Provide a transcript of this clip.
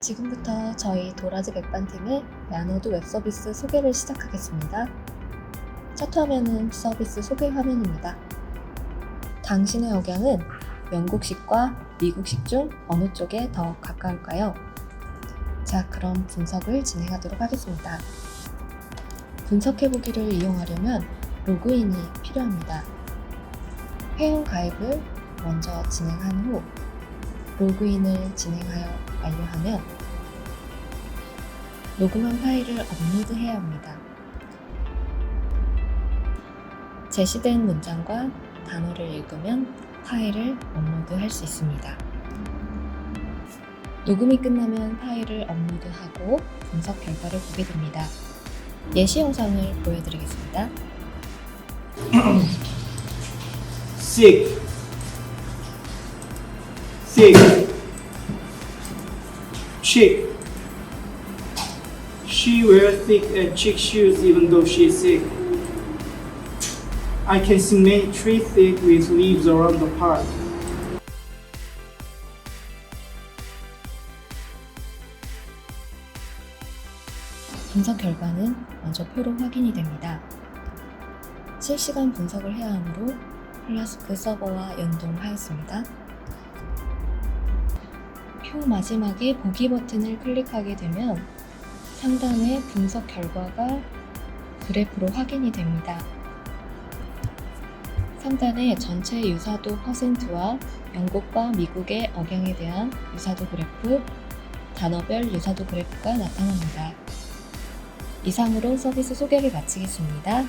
지금부터 저희 도라지 백반팀의 야노드 웹 서비스 소개를 시작하겠습니다. 첫 화면은 서비스 소개 화면입니다. 당신의 억양은 영국식과 미국식 중 어느 쪽에 더 가까울까요? 자, 그럼 분석을 진행하도록 하겠습니다. 분석해보기를 이용하려면 로그인이 필요합니다. 회원 가입을 먼저 진행한 후 로그인을 진행하여 완료하면 녹음한 파일을 업로드해야 합니다. 제시된 문장과 단어를 읽으면 파일을 업로드할 수 있습니다. 녹음이 끝나면 파일을 업로드하고 분석 결과를 보게 됩니다. 예시 영상을 보여드리겠습니다. 6 thick, chic. She wears thick and chic shoes even though she is sick. I can cement tree thick with leaves around the park. 분석 결과는 먼저 표로 확인이 됩니다. 실시간 분석을 해야 하므로 플라스크 서버와 연동하였습니다. 표 마지막에 보기 버튼을 클릭하게 되면 상단에 분석 결과가 그래프로 확인이 됩니다. 상단에 전체 유사도 퍼센트와 영국과 미국의 억양에 대한 유사도 그래프, 단어별 유사도 그래프가 나타납니다. 이상으로 서비스 소개를 마치겠습니다.